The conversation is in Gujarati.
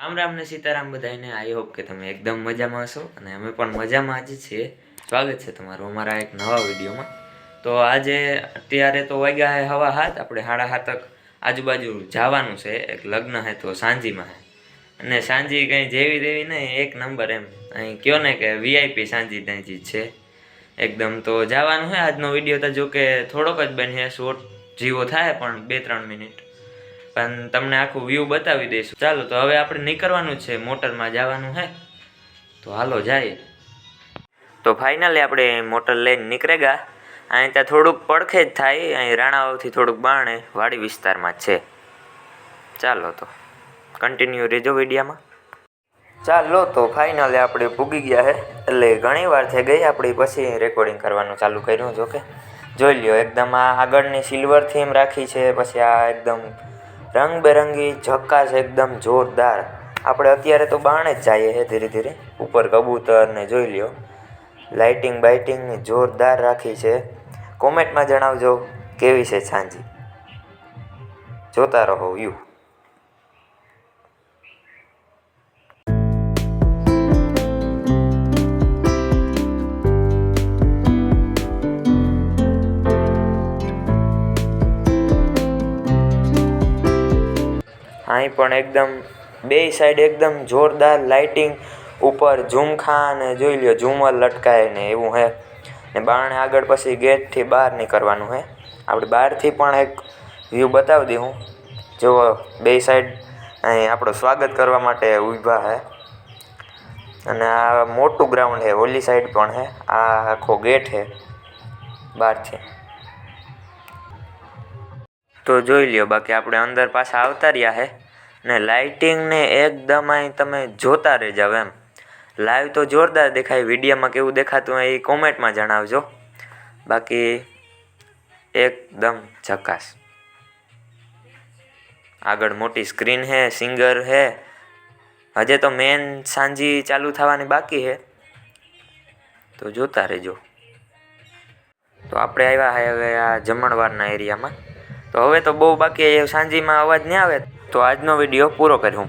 રામ રામ ને સીતારામ બધાને આઈ હોપ કે તમે એકદમ મજામાં હશો અને અમે પણ મજામાં જ છીએ. સ્વાગત છે તમારું અમારા એક નવા વિડીયોમાં. તો આજે અત્યારે તો વાગ્યા હે હવા હાથ. આપણે સાડા હાથક આજુબાજુ જવાનું છે. એક લગ્ન હે તો સાંજીમાં હે. અને સાંજી કંઈ જેવી દેવી નહીં, એક નંબર એમ. અહીં કયો ને કે વીઆઈપી સાંજી ત્યાંથી છે. એકદમ તો જવાનું હે. આજનો વીડિયો તો જો કે થોડોક જ બને શોર્ટ જીવો થાય પણ બે ત્રણ મિનિટ. પણ તમને આખું વ્યૂ બતાવી દઈશું. ચાલો, તો હવે આપણે નીકળવાનું છે. મોટરમાં જવાનું હે. તો હાલો જાય. તો ફાઇનલી આપણે મોટર લઈને નીકળે ગયા અહીં ત્યાં થોડુંક પડખે જ થાય. અહીં રાણાઓથી થોડુંક બાણે વાડી વિસ્તારમાં છે. ચાલો તો કન્ટિન્યુ રેજો વિડીયામાં. ચાલો તો ફાઇનલી આપણે પૂગી ગયા હે. એટલે ઘણી વાર થઈ ગઈ. આપણી પછી રેકોર્ડિંગ કરવાનું ચાલુ કર્યું. જોકે, જોઈ લ્યો, એકદમ આ આગળની સિલ્વર થીમ રાખી છે. પછી આ એકદમ રંગબેરંગી ઝકાશ એકદમ જોરદાર. આપણે અત્યારે તો બાણે જ જઈએ છે ધીરે ધીરે. ઉપર કબૂતરને જોઈ લ્યો. લાઇટિંગ બાઇટિંગ જોરદાર રાખી છે. કોમેન્ટમાં જણાવજો, કેવી છે સાંજી જોતા રહો વ્યૂ અહીં પણ એકદમ, બે સાઈડ એકદમ જોરદાર લાઇટિંગ ઉપર ઝુમખા ને જોઈ લ્યો, ઝુમર લટકાય ને એવું હે. ને બારણે આગળ પછી ગેટથી બહાર નીકળવાનું હે. આપણે બહારથી પણ એક વ્યૂ બતાવી દઉં. જો, બે સાઈડ અહીં આપણું સ્વાગત કરવા માટે ઊભા હે. અને આ મોટું ગ્રાઉન્ડ છે ઓલી સાઈડ પણ હે. આ આખો ગેટ છે બહારથી. તો જોઈ લ્યો, બાકી આપણે અંદર પાછા આવતા રહ્યા હે. ને લાઇટિંગને એકદમ અહીં તમે જોતા રહેજાવ એમ. લાઈવ તો જોરદાર દેખાય, વિડીયોમાં કેવું દેખાતું હોય એ કોમેન્ટમાં જણાવજો. બાકી એકદમ ઝકાસ આગળ મોટી સ્ક્રીન હે સિંગર હે. હજે તો મેન સાંજી ચાલુ થવાની બાકી હે. તો જોતા રહેજો. તો આપણે આવ્યા હવે આ જમણવારના એરિયામાં તો હવે તો બહુ બાકી સાંજીમાં અવાજ નહીં આવે. તો આજનો વીડિયો પૂરો કર્યો